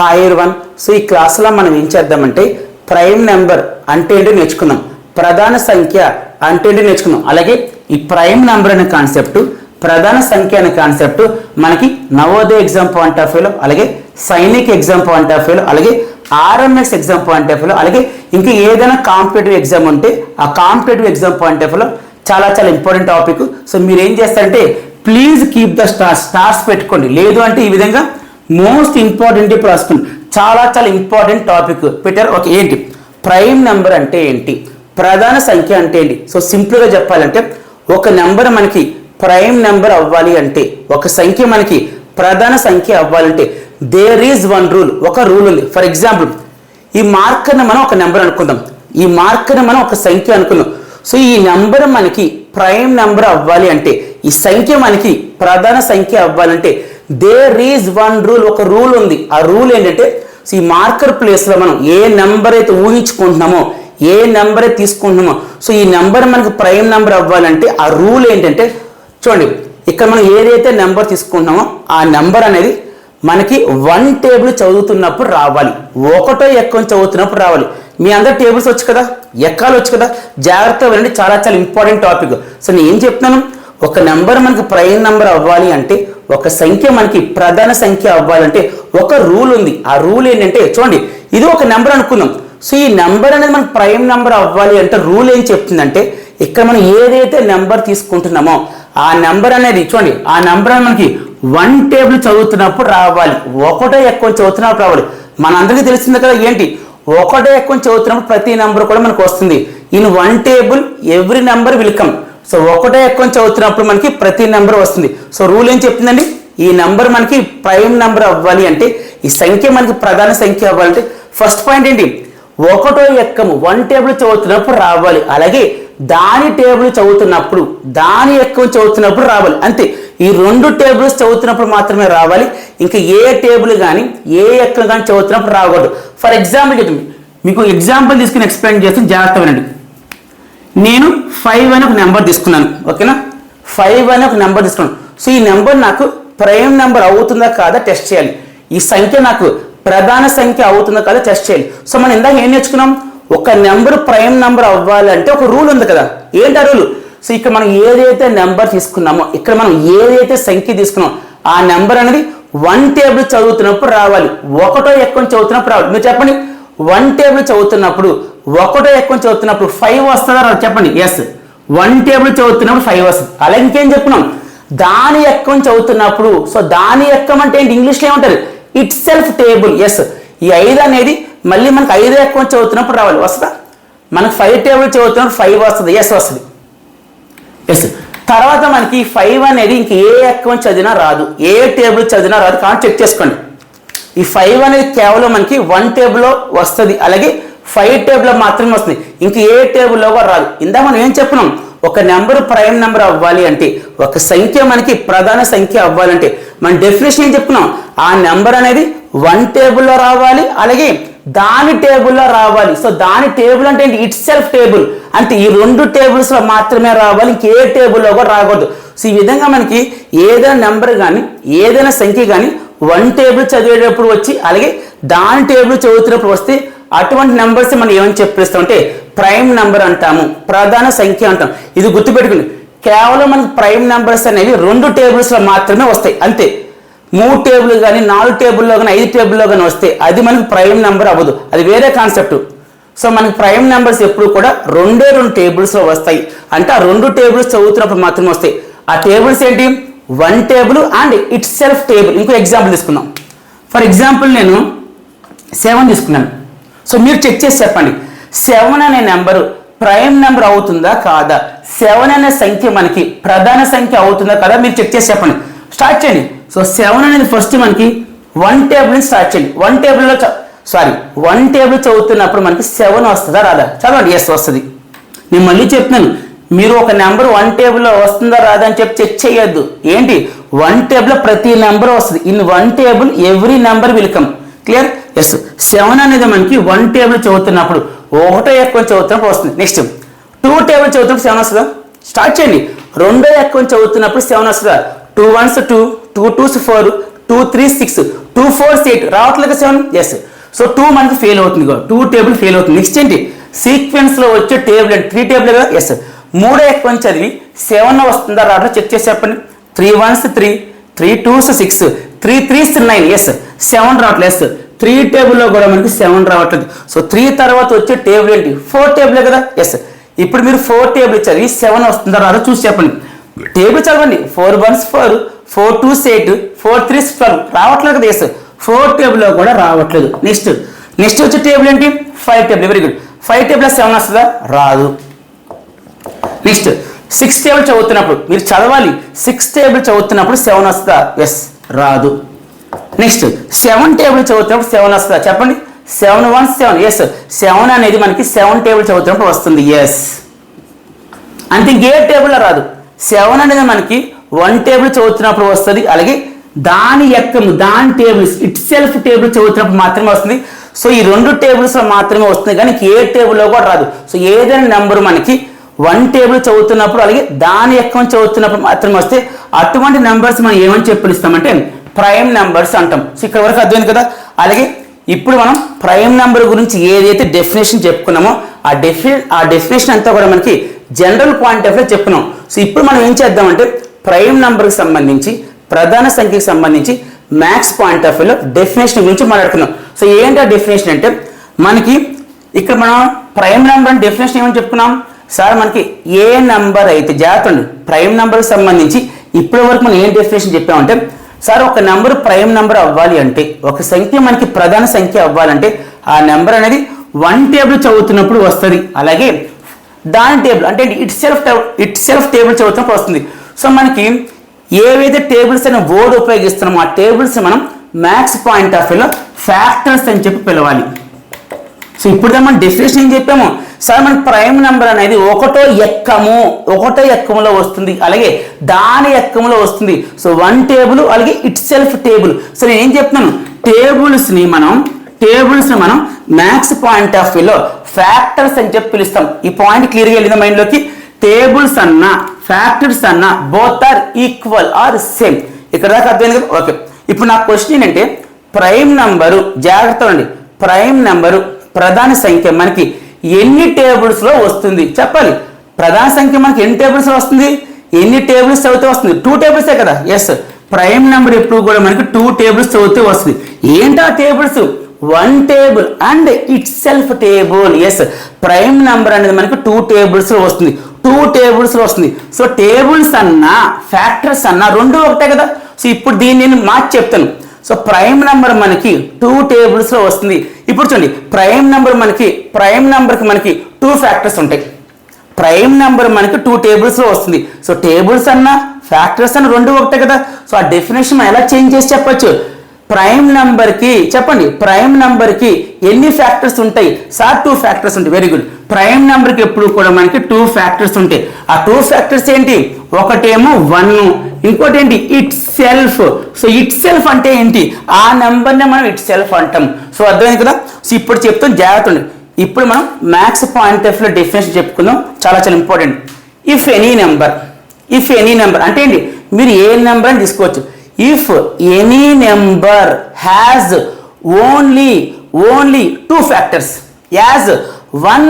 Higher one so ఈ క్లాస్లో మనం ఏం చేద్దామంటే ప్రైమ్ నెంబర్ అంటే ఏంటో నేర్చుకుందాం. ప్రధాన సంఖ్య అంటే ఏంటో నేర్చుకుందాం. అలాగే ఈ ప్రైమ్ నెంబర్ అనే కాన్సెప్ట్ ప్రధాన సంఖ్య అనే కాన్సెప్ట్ మనకి నవోదయ ఎగ్జామ్ పాయింట్ ఆఫ్ వ్యూలో అలాగే సైనిక్ ఎగ్జామ్ పాయింట్ ఆఫ్ వ్యూలో అలాగే ఆర్ఎంఎస్ ఎగ్జామ్ పాయింట్ ఆఫ్ వ్యూలో అలాగే ఇంకా ఏదైనా కాంపిటేటివ్ ఎగ్జామ్ ఉంటే ఆ కాంపిటేటివ్ ఎగ్జామ్ పాయింట్ ఆఫ్ వ్యూలో చాలా చాలా ఇంపార్టెంట్ టాపిక్ సో మీరు ఏం చేస్తారంటే please keep the stars stars పెట్టుకోండి. లేదు అంటే ఈ విధంగా మోస్ట్ ఇంపార్టెంట్ ఇప్పుడు వస్తుంది. చాలా చాలా ఇంపార్టెంట్ టాపిక్ పెట్టారు ఒక ఏంటి? ప్రైమ్ నెంబర్ అంటే ఏంటి? ప్రధాన సంఖ్య అంటే ఏంటి? సో సింపుల్గా చెప్పాలంటే ఒక నెంబర్ మనకి ప్రైమ్ నెంబర్ అవ్వాలి అంటే ఒక సంఖ్య మనకి ప్రధాన సంఖ్య అవ్వాలంటే దేర్ ఈజ్ వన్ రూల్ ఒక రూల్ ఉంది. ఫర్ ఎగ్జాంపుల్ ఈ మార్కర్ని మనం ఒక నెంబర్ అనుకుందాం. ఈ మార్కర్ని మనం ఒక సంఖ్య అనుకుందాం. సో ఈ నెంబర్ మనకి ప్రైమ్ నెంబర్ అవ్వాలి అంటే ఈ సంఖ్య మనకి ప్రధాన సంఖ్య అవ్వాలంటే దేర్ ఈజ్ వన్ రూల్ ఒక రూల్ ఉంది. ఆ రూల్ ఏంటంటే సో ఈ మార్కర్ ప్లేస్లో మనం ఏ నెంబర్ అయితే ఊహించుకుంటున్నామో ఏ నెంబర్ అయితే తీసుకుంటున్నామో సో ఈ నెంబర్ మనకి ప్రైమ్ నెంబర్ అవ్వాలంటే ఆ రూల్ ఏంటంటే చూడండి ఇక్కడ మనం ఏదైతే నెంబర్ తీసుకుంటున్నామో ఆ నెంబర్ అనేది మనకి వన్ టేబుల్ చదువుతున్నప్పుడు రావాలి. ఒకటో ఎక్కువ చదువుతున్నప్పుడు రావాలి. మీ అందరు టేబుల్స్ వచ్చు కదా? ఎక్కాలు వచ్చు కదా? జాగ్రత్తగా వినండి చాలా చాలా ఇంపార్టెంట్ టాపిక్ సో నేను ఏం చెప్తున్నాను? ఒక నెంబర్ మనకి ప్రైమ్ నెంబర్ అవ్వాలి అంటే ఒక సంఖ్య మనకి ప్రధాన సంఖ్య అవ్వాలంటే ఒక రూల్ ఉంది. ఆ రూల్ ఏంటంటే చూడండి ఇది ఒక నెంబర్ అనుకుందాం. సో ఈ నెంబర్ అనేది మనకి ప్రైమ్ నెంబర్ అవ్వాలి అంటే రూల్ ఏం చెప్తుందంటే ఇక్కడ మనం ఏదైతే నెంబర్ తీసుకుంటున్నామో ఆ నెంబర్ అనేది చూడండి ఆ నెంబర్ అనేది మనకి వన్ టేబుల్ చదువుతున్నప్పుడు రావాలి. ఒకటో ఎక్కువ చదువుతున్నప్పుడు రావాలి. మనందరికీ తెలిసింది కదా ఏంటి? ఒకటో ఎక్కువ చదువుతున్నప్పుడు ప్రతి నెంబర్ కూడా మనకు వస్తుంది. In one table every number will come. So ఒకటో ఎక్కువ చదువుతున్నప్పుడు మనకి ప్రతి నెంబర్ వస్తుంది. సో రూల్ ఏం చెప్తుందండి? ఈ నెంబర్ మనకి ప్రైమ్ నెంబర్ అవ్వాలి అంటే ఈ సంఖ్య మనకి ప్రధాన సంఖ్య అవ్వాలంటే ఫస్ట్ పాయింట్ ఏంటి? ఒకటో ఎక్కము వన్ టేబుల్ చదువుతున్నప్పుడు రావాలి. అలాగే దాని టేబుల్ చదువుతున్నప్పుడు దాని ఎక్కం చదువుతున్నప్పుడు రావాలి. అంతే. ఈ రెండు టేబుల్స్ చదువుతున్నప్పుడు మాత్రమే రావాలి. ఇంకా ఏ టేబుల్ కానీ ఏ ఎక్కం కానీ చదువుతున్నప్పుడు రాకూడదు. ఫర్ ఎగ్జాంపుల్ చెప్తుంది మీకు ఎగ్జాంపుల్ తీసుకుని ఎక్స్ప్లెయిన్ చేస్తే జాగ్రత్త వినండి. నేను ఫైవ్ అని ఒక నెంబర్ తీసుకున్నాను. ఓకేనా? ఫైవ్ అని ఒక నెంబర్ తీసుకున్నాను. సో ఈ నెంబర్ నాకు ప్రైమ్ నెంబర్ అవుతుందా కాదా టెస్ట్ చేయాలి. ఈ సంఖ్య నాకు ప్రధాన సంఖ్య అవుతుందా కాదా టెస్ట్ చేయాలి. సో మనం ఇందాక ఏం నేర్చుకున్నాం? ఒక నెంబర్ ప్రైమ్ నెంబర్ అవ్వాలంటే ఒక రూల్ ఉంది కదా. ఏంటి ఆ రూల్ సో ఇక్కడ మనం ఏదైతే నెంబర్ తీసుకున్నామో ఇక్కడ మనం ఏదైతే సంఖ్య తీసుకున్నామో ఆ నెంబర్ అనేది వన్ టేబుల్ చదువుతున్నప్పుడు రావాలి. ఒకటో ఎక్కువ చదువుతున్నప్పుడు రావాలి. మీరు చెప్పండి. వన్ టేబుల్ చదువుతున్నప్పుడు ఒకటో ఎక్కువ చదువుతున్నప్పుడు ఫైవ్ వస్తుందా చెప్పండి. ఎస్ వన్ టేబుల్ చదువుతున్నప్పుడు ఫైవ్ వస్తుంది. అలా ఇంకేం చెప్తున్నాం దాని ఎక్కం చదువుతున్నప్పుడు సో దాని ఎక్కం అంటే ఏంటి? ఇంగ్లీష్లో ఏమంటారు? ఇట్ సెల్ఫ్ టేబుల్ ఎస్ ఈ ఐదు అనేది మళ్ళీ మనకు ఐదు ఎక్కువ చదువుతున్నప్పుడు రావాలి. వస్తుందా? మనకు ఫైవ్ టేబుల్ చదువుతున్నప్పుడు ఫైవ్ వస్తుంది. ఎస్ వస్తుంది. ఎస్ తర్వాత మనకి ఫైవ్ అనేది ఇంక ఏ ఎక్కం చదివినా రాదు. ఏ టేబుల్ చదివినా రాదు. కానీ చెక్ చేసుకోండి. ఈ ఫైవ్ అనేది కేవలం మనకి వన్ టేబుల్లో వస్తుంది. అలాగే ఫైవ్ టేబుల్లో మాత్రమే వస్తుంది. ఇంక ఏ టేబుల్లో కూడా రాదు. ఇందా మనం ఏం చెప్పినాం? ఒక నెంబర్ ప్రైమ్ నెంబర్ అవ్వాలి అంటే ఒక సంఖ్య మనకి ప్రధాన సంఖ్య అవ్వాలంటే మన డెఫినేషన్ ఏం చెప్పుకున్నాం? ఆ నెంబర్ అనేది వన్ టేబుల్లో రావాలి అలాగే దాని టేబుల్లో రావాలి. సో దాని టేబుల్ అంటే ఏంటి? ఇట్ సెల్ఫ్ టేబుల్ అంటే ఈ రెండు టేబుల్స్లో మాత్రమే రావాలి ఇంకే టేబుల్లో కూడా రాకూడదు. సో ఈ విధంగా మనకి ఏదైనా నెంబర్ కానీ ఏదైనా సంఖ్య కానీ వన్ టేబుల్ చదివేటప్పుడు వచ్చి అలాగే దాని టేబుల్ చదువుతున్నప్పుడు వస్తే అటువంటి నెంబర్స్ మనం ఏమని చెప్పిస్తాం అంటే ప్రైమ్ నెంబర్ అంటాము. ప్రధాన సంఖ్య అంటాం. ఇది గుర్తుపెట్టుకుని కేవలం మనకి ప్రైమ్ నెంబర్స్ అనేవి రెండు టేబుల్స్లో మాత్రమే వస్తాయి. అంతే. మూడు టేబుల్ కానీ నాలుగు టేబుల్లో కానీ ఐదు టేబుల్లో కానీ వస్తే అది మనకి ప్రైమ్ నెంబర్ అవ్వదు. అది వేరే కాన్సెప్ట్ సో మనకి ప్రైమ్ నెంబర్స్ ఎప్పుడు కూడా రెండే రెండు టేబుల్స్లో వస్తాయి. అంటే ఆ రెండు టేబుల్స్ చదువుతున్నప్పుడు మాత్రమే వస్తాయి. ఆ టేబుల్స్ ఏంటి? One table and itself table ఇంకో ఎగ్జాంపుల్ తీసుకుందాం. ఫర్ ఎగ్జాంపుల్ నేను సెవెన్ తీసుకున్నాను. సో మీరు చెక్ చేసి చెప్పండి. సెవెన్ అనే నెంబరు ప్రైమ్ నెంబర్ అవుతుందా కాదా? సెవెన్ అనే సంఖ్య మనకి ప్రధాన సంఖ్య అవుతుందా కదా మీరు చెక్ చేసి చెప్పండి. స్టార్ట్ చేయండి. సో సెవెన్ అనేది ఫస్ట్ మనకి వన్ టేబుల్ నుంచి స్టార్ట్ చేయండి. వన్ టేబుల్లో సారీ వన్ టేబుల్ చదువుతున్నప్పుడు మనకి సెవెన్ వస్తుందా రాదా? చదవండి. ఎస్ వస్తుంది. నేను మళ్ళీ చెప్తున్నాను. మీరు ఒక నెంబర్ వన్ టేబుల్లో వస్తుందా రాదా అని చెప్పి చెక్ చేయొద్దు. ఏంటి? వన్ టేబుల్లో ప్రతి నెంబర్ వస్తుంది. In one table every number will come. Clear? Yes seven అనేది మనకి వన్ టేబుల్ చదువుతున్నప్పుడు ఒకటో ఎక్కువ చదువుతున్నప్పుడు వస్తుంది. నెక్స్ట్ టూ టేబుల్ చదువుతున్నప్పుడు సెవెన్ వస్తుందా? స్టార్ట్ చేయండి. రెండో ఎక్కువ చదువుతున్నప్పుడు సెవెన్ వస్తుందా? Two ones two two twos four two three six two four eight రావట్లేదు సెవెన్ ఎస్ సో టూ మనకి ఫెయిల్ అవుతుంది టూ టేబుల్ ఫెయిల్ అవుతుంది. నెక్స్ట్ ఏంటి? సీక్వెన్స్లో వచ్చే టేబుల్ అంటే త్రీ టేబుల్ కదా? ఎస్ మూడో ఎక్కువ చదివి సెవెన్ వస్తుందా? రావట్లేదు? చెక్ చేసి చెప్పండి. Three ones three three twos six three threes nine yes seven రావట్లేదు. ఎస్ త్రీ టేబుల్లో కూడా మనకి సెవెన్ రావట్లేదు. సో త్రీ తర్వాత వచ్చే టేబుల్ ఏంటి? ఫోర్ టేబులే కదా? ఎస్ ఇప్పుడు మీరు ఫోర్ టేబుల్ చదివి సెవెన్ వస్తుందా. రాదో చూసి చెప్పండి. టేబుల్ చదవండి. Four ones four four twos eight four threes twelve. రావట్లేదు కదా? ఎస్ ఫోర్ టేబుల్లో కూడా రావట్లేదు. నెక్స్ట్ నెక్స్ట్ వచ్చే టేబుల్ ఏంటి? Five table very good five table seven వస్తుందా? రాదు. నెక్స్ట్ సిక్స్ టేబుల్ చదువుతున్నప్పుడు మీరు చదవాలి. సిక్స్ టేబుల్ చదువుతున్నప్పుడు సెవెన్ వస్తుందా? ఎస్ రాదు. నెక్స్ట్ సెవెన్ టేబుల్ చదువుతున్నప్పుడు సెవెన్ వస్తుందా? చెప్పండి. Seven one seven. Yes seven అనేది మనకి సెవెన్ టేబుల్ చదువుతున్నప్పుడు వస్తుంది. ఎస్ అంతే ఇంకే టేబుల్లో రాదు. సెవెన్ అనేది మనకి వన్ టేబుల్ చదువుతున్నప్పుడు వస్తుంది. అలాగే దాని యొక్క దాని టేబుల్స్ ఇట్ సెల్ఫ్ టేబుల్ చదువుతున్నప్పుడు మాత్రమే వస్తుంది. సో ఈ రెండు టేబుల్స్ మాత్రమే వస్తుంది. కానీ ఏ టేబుల్లో కూడా రాదు. సో ఏదైనా నెంబర్ మనకి వన్ టేబుల్ చదువుతున్నప్పుడు అలాగే దాని యొక్క చదువుతున్నప్పుడు మాత్రమే వస్తే అటువంటి నెంబర్స్ మనం ఏమని చెప్పి ప్రైమ్ నెంబర్స్ అంటాం. సో ఇక్కడ వరకు అర్థమైంది కదా? అలాగే ఇప్పుడు మనం ప్రైమ్ నెంబర్ గురించి ఏదైతే డెఫినేషన్ చెప్పుకున్నామో ఆ డెఫి ఆ డెఫినేషన్ అంతా కూడా మనకి జనరల్ పాయింట్ ఆఫ్ వ్యూ చెప్పుకున్నాం. సో ఇప్పుడు మనం ఏం చేద్దామంటే ప్రైమ్ నెంబర్కి సంబంధించి ప్రధాన సంఖ్యకి సంబంధించి మ్యాథ్స్ పాయింట్ ఆఫ్ వ్యూలో డెఫినేషన్ గురించి మాట్లాడుకున్నాం. సో ఏంటి ఆ డెఫినేషన్ అంటే మనకి ఇక్కడ మనం ప్రైమ్ నెంబర్ అని డెఫినేషన్ ఏమని చెప్పుకున్నాం? సార్ మనకి ఏ నెంబర్ అయితే జాగ్రత్త ప్రైమ్ నెంబర్కి సంబంధించి ఇప్పటి వరకు మనం ఏం డెఫినేషన్ చెప్పామంటే సార్ ఒక నెంబర్ ప్రైమ్ నెంబర్ అవ్వాలి అంటే ఒక సంఖ్య మనకి ప్రధాన సంఖ్య అవ్వాలంటే ఆ నెంబర్ అనేది వన్ టేబుల్ చదువుతున్నప్పుడు వస్తుంది. అలాగే దాని టేబుల్ అంటే itself itself table చదువుతున్నప్పుడు వస్తుంది. సో మనకి ఏవైతే టేబుల్స్ అనే వర్డ్ ఉపయోగిస్తున్నామో ఆ టేబుల్స్ మనం మ్యాథ్స్ పాయింట్ ఆఫ్ వ్యూలో ఫ్యాక్టర్స్ అని చెప్పి పిలవాలి. సో ఇప్పుడు మనం డెఫినేషన్ ఏం చెప్పాము సరే మనకి ప్రైమ్ నెంబర్ అనేది ఒకటో ఎక్కము ఒకటో ఎక్కములో వస్తుంది. అలాగే దాని ఎక్కములో వస్తుంది. సో వన్ టేబుల్ అలాగే ఇట్ సెల్ఫ్ టేబుల్. సో నేను ఏం చెప్తున్నాను? టేబుల్స్ని మనం టేబుల్స్ని మనం మ్యాథ్స్ పాయింట్ ఆఫ్ వ్యూలో ఫ్యాక్టర్స్ అని చెప్పి పిలుస్తాం. ఈ పాయింట్ క్లియర్గా వెళ్ళింది మైండ్లోకి టేబుల్స్ అన్న ఫ్యాక్టర్స్ అన్న both are equal are same ఇక్కడ దాకా అర్థమైంది కదా? ఓకే. ఇప్పుడు నా క్వశ్చన్ ఏంటంటే ప్రైమ్ నంబరు జాగ్రత్త అండి ప్రైమ్ నెంబరు ప్రధాన సంఖ్య మనకి ఎన్ని టేబుల్స్లో వస్తుంది? చెప్పాలి. ప్రధాన సంఖ్య మనకి ఎన్ని టేబుల్స్లో వస్తుంది? ఎన్ని టేబుల్స్ చదివితే వస్తుంది? టూ టేబుల్సే కదా? ఎస్ ప్రైమ్ నెంబర్ ఎప్పుడు కూడా మనకి టూ టేబుల్స్ చదివితే వస్తుంది. ఏంటి ఆ tables one table and itself table yes prime number అనేది మనకి టూ టేబుల్స్లో వస్తుంది. టూ టేబుల్స్లో వస్తుంది. సో టేబుల్స్ అన్నా ఫ్యాక్టర్స్ అన్నా రెండు ఒకటే కదా? సో ఇప్పుడు దీన్ని నేను మార్చి చెప్తాను. సో ప్రైమ్ నెంబర్ మనకి టూ టేబుల్స్లో వస్తుంది. ఇప్పుడు చూడండి ప్రైమ్ నెంబర్ మనకి ప్రైమ్ నెంబర్కి మనకి టూ ఫ్యాక్టర్స్ ఉంటాయి. ప్రైమ్ నెంబర్ మనకి టూ టేబుల్స్లో వస్తుంది. సో టేబుల్స్ అన్న ఫ్యాక్టర్స్ అన్న రెండు ఒకటే కదా. సో ఆ డెఫినేషన్ మనం ఎలా చేంజ్ చేసి చెప్పచ్చు? ప్రైమ్ నెంబర్కి చెప్పండి ప్రైమ్ నెంబర్కి ఎన్ని ఫ్యాక్టర్స్ ఉంటాయి? సార్ టూ ఫ్యాక్టర్స్ ఉంటాయి. వెరీ గుడ్ ప్రైమ్ నెంబర్కి ఎప్పుడు కూడా మనకి టూ ఫ్యాక్టర్స్ ఉంటాయి. ఆ టూ ఫ్యాక్టర్స్ ఏంటి? ఒకటేమో వన్ ఇంకోటి ఏంటి? Itself so itself అంటే ఏంటి? ఆ నెంబర్నే మనం ఇట్ సెల్ఫ్ అంటాం. సో అర్థమైంది కదా? సో ఇప్పుడు చెప్తాం జాగ్రత్త ఇప్పుడు మనం మ్యాథ్స్ పాయింట్ ఆఫ్లో డెఫినేషన్ చెప్పుకుందాం. చాలా చాలా important if any number if any number అంటే ఏంటి? మీరు ఏ నెంబర్ అని తీసుకోవచ్చు. If any number has only only two factors as one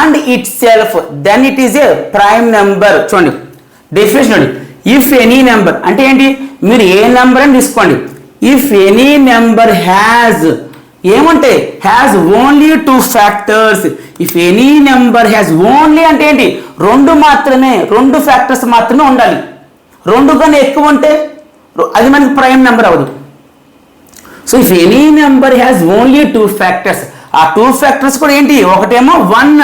and itself then it is a prime number చూడండి. డెఫినేషన్ చూడండి. ఇఫ్ ఎనీ నెంబర్ అంటే ఏంటి? మీరు ఏ నెంబర్ అని తీసుకోండి. ఇఫ్ ఎనీ నెంబర్ హ్యాజ్ ఏముంటే has only two factors if any number has only అంటే ఏంటి? రెండు మాత్రమే రెండు ఫ్యాక్టర్స్ మాత్రమే ఉండాలి. రెండు కన్నా ఎక్కువ ఉంటే అది మనకి ప్రైమ్ నెంబర్ అవ్వదు. So if any number has only two factors ఆ టూ ఫ్యాక్టర్స్ కూడా ఏంటి? ఒకటేమో వన్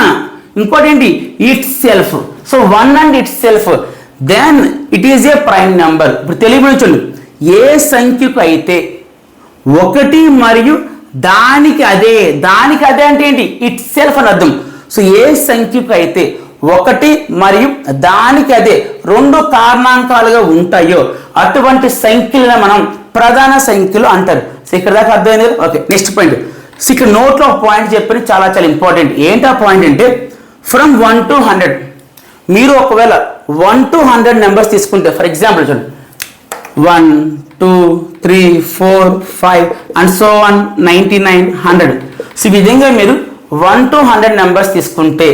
ఇంకోటి ఏంటి? Itself so one and itself then it is a prime number ఇప్పుడు తెలియపరచండి ఏ సంఖ్యకు అయితే ఒకటి మరియు దానికి అదే దానికి అదే అంటే ఏంటి? ఇట్ సెల్ఫ్ అని అర్థం. సో ఏ సంఖ్యకు అయితే ఒకటి మరియు దానికి అదే రెండు కారణాంకాలుగా ఉంటాయో అటువంటి సంఖ్యలను మనం ప్రధాన సంఖ్యలు అంటారు. సో ఇక్కడ దాకా అర్థమైంది ఓకే నెక్స్ట్ పాయింట్ సో ఇక్కడ నోట్లో ఒక పాయింట్ చెప్పిన చాలా చాలా ఇంపార్టెంట్ ఏంటి ఆ పాయింట్ అంటే ఫ్రమ్ వన్ టు హండ్రెడ్ మీరు ఒకవేళ వన్ టు హండ్రెడ్ నెంబర్స్ తీసుకుంటే ఫర్ ఎగ్జాంపుల్ చూడండి. One two three four five and so one ninety nine hundred so ఈ విధంగా మీరు వన్ టు హండ్రెడ్ నెంబర్స్ తీసుకుంటే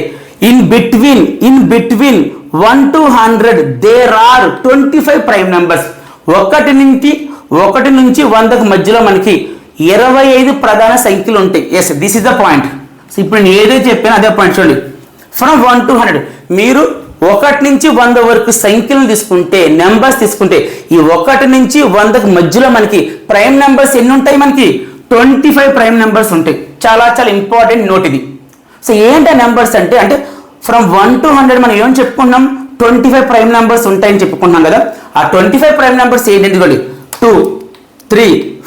in between in between one to hundred there are twenty five prime numbers ఒకటి నుంచి ఒకటి నుంచి వందకు మధ్యలో మనకి ఇరవై ఐదు ప్రధాన సంఖ్యలు ఉంటాయి. Yes this is the point so ఇప్పుడు నేను ఏదైతే చెప్పానో అదే పాయింట్ చూడండి. ఫ్రమ్ వన్ టు హండ్రెడ్ మీరు ఒకటి నుంచి వంద వరకు సంఖ్యలను తీసుకుంటే నెంబర్స్ తీసుకుంటే ఈ ఒకటి నుంచి వందకు మధ్యలో మనకి ప్రైమ్ నెంబర్స్ ఎన్ని ఉంటాయి మనకి? ట్వంటీ ఫైవ్ ప్రైమ్ నెంబర్స్ ఉంటాయి. చాలా చాలా ఇంపార్టెంట్ నోట్ ఇది. సో ఏంటి నెంబర్స్ అంటే అంటే ఫ్రమ్ వన్ టు హండ్రెడ్ మనం ఏం చెప్పుకున్నాం? ట్వంటీ ఫైవ్ ప్రైమ్ నెంబర్స్ ఉంటాయని చెప్పుకున్నాం కదా. ఆ ట్వంటీ ఫైవ్ ప్రైమ్ నెంబర్స్ ఏంటి ఇదిగోండి two three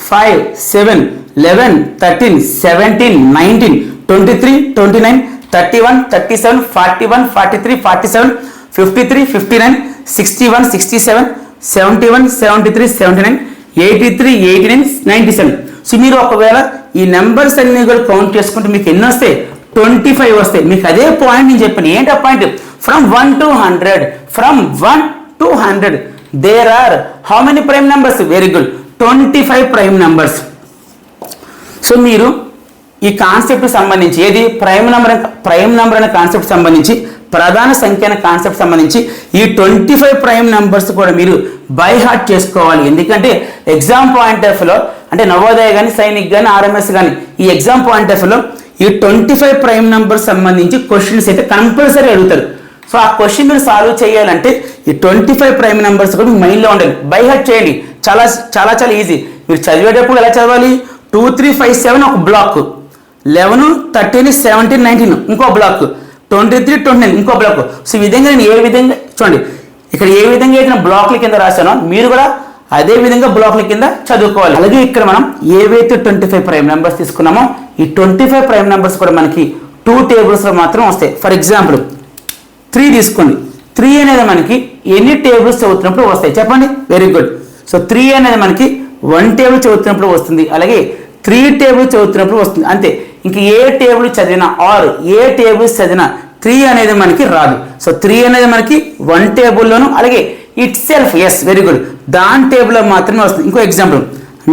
five seven eleven thirteen seventeen nineteen twenty three twenty nine thirty one thirty seven forty one forty three forty seven fifty three fifty nine sixty one sixty seven seventy one seventy three seventy nine eighty three eighty nine ninety seven so మీరు ఒకవేళ ఈ numbers అన్ని కూడా count చేసుకుంటే మీకు ఎన్ని వస్తాయి? Twenty five వస్తాయి. మీకు అదే పాయింట్ నేను చెప్పాను. ఏంటి ఆ point from one to hundred from one to hundred there are how many prime numbers very good twenty five prime numbers so మీరు ఈ కాన్సెప్ట్ సంబంధించి ఏది? ప్రైమ్ నెంబర్ ప్రైమ్ నెంబర్ అనే కాన్సెప్ట్ సంబంధించి ప్రధాన సంఖ్య అనే కాన్సెప్ట్ సంబంధించి ఈ ట్వంటీ ఫైవ్ ప్రైమ్ నెంబర్స్ కూడా మీరు బై హార్ట్ చేసుకోవాలి. ఎందుకంటే ఎగ్జామ్ పాయింట్ ఆఫ్లో అంటే నవోదయ కానీ సైనిక్ కానీ ఆర్ఎంఎస్ కానీ ఈ ఎగ్జామ్ పాయింట్ ఆఫ్లో ఈ ట్వంటీ ఫైవ్ ప్రైమ్ నెంబర్స్ సంబంధించి క్వశ్చన్స్ అయితే కంపల్సరీ అడుగుతారు. సో ఆ క్వశ్చన్ మీరు సాల్వ్ చేయాలంటే ఈ ట్వంటీ ఫైవ్ ప్రైమ్ నెంబర్స్ కూడా మీ మైండ్లో ఉండాలి. బై హార్ట్ చేయండి. చాలా చాలా చాలా ఈజీ మీరు చదివేటప్పుడు ఎలా చదవాలి? టూ త్రీ ఫైవ్ సెవెన్ ఒక block eleven thirteen seventeen nineteen. ఇంకో block twenty three twenty nine. ఇంకో బ్లాక్ సో ఈ విధంగా నేను ఏ విధంగా చూడండి. ఇక్కడ ఏ విధంగా అయితే నేను బ్లాక్ల కింద రాశానో మీరు కూడా అదే విధంగా బ్లాక్ల కింద చదువుకోవాలి. అలాగే ఇక్కడ మనం ఏవైతే ట్వంటీ ఫైవ్ ప్రైమ్ నెంబర్స్ తీసుకున్నామో ఈ ట్వంటీ ఫైవ్ ప్రైమ్ నెంబర్స్ కూడా మనకి టూ టేబుల్స్లో మాత్రం వస్తాయి. ఫర్ ఎగ్జాంపుల్ త్రీ తీసుకోండి. త్రీ అనేది మనకి ఎన్ని టేబుల్స్ చదువుతున్నప్పుడు వస్తాయి? చెప్పండి. వెరీ గుడ్ సో త్రీ అనేది మనకి వన్ టేబుల్ చదువుతున్నప్పుడు వస్తుంది. అలాగే త్రీ టేబుల్ చదువుతున్నప్పుడు వస్తుంది. అంతే. ఇంక ఏ టేబుల్ చదివినా ఆర్ ఏ టేబుల్స్ చదివినా త్రీ అనేది మనకి రాదు. సో త్రీ అనేది మనకి వన్ టేబుల్లోను అలాగే itself yes very good దాని టేబుల్లో మాత్రమే వస్తుంది. ఇంకో ఎగ్జాంపుల్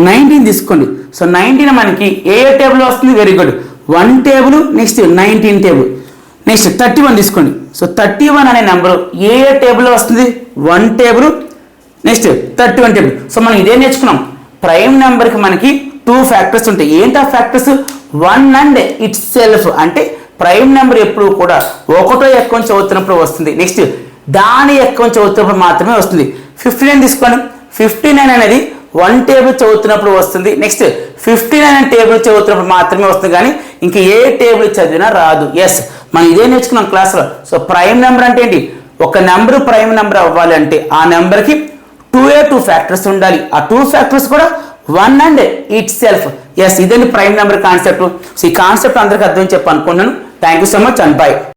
నైన్టీన్ తీసుకోండి. సో నైన్టీన్ మనకి ఏ టేబుల్ వస్తుంది? Very good one table next nineteen table next thirty one తీసుకోండి. సో థర్టీ వన్ అనే నెంబర్ ఏ ఏ టేబుల్లో వస్తుంది? One table next thirty one table so మనం ఇదే నేర్చుకున్నాం. ప్రైమ్ నెంబర్కి మనకి టూ ఫ్యాక్టర్స్ ఉంటాయి. ఏంటి ఆ factors one and itself అంటే ప్రైమ్ నెంబర్ ఎప్పుడు కూడా ఒకటో ఎక్కువ చదువుతున్నప్పుడు వస్తుంది. నెక్స్ట్ దాని ఎక్కువ చదువుతున్నప్పుడు మాత్రమే వస్తుంది. ఫిఫ్టీ నైన్ తీసుకోండి. ఫిఫ్టీ నైన్ అనేది వన్ టేబుల్ చదువుతున్నప్పుడు వస్తుంది. నెక్స్ట్ ఫిఫ్టీ నైన్ టేబుల్ చదువుతున్నప్పుడు మాత్రమే వస్తుంది కానీ ఇంక ఏ టేబుల్ చదివినా రాదు. ఎస్ మనం ఇదే నేర్చుకున్నాం క్లాస్లో. సో ప్రైమ్ నెంబర్ అంటే ఏంటి? ఒక నెంబర్ ప్రైమ్ నెంబర్ అవ్వాలి అంటే ఆ నెంబర్కి టూ ఏ టూ ఫ్యాక్టర్స్ ఉండాలి. ఆ టూ ఫ్యాక్టర్స్ కూడా one and itself yes ఇదండి ప్రైమ్ నెంబర్ కాన్సెప్ట్ సో ఈ కాన్సెప్ట్ అందరికీ అర్థం చెప్పనుకున్నాను thank you so much and bye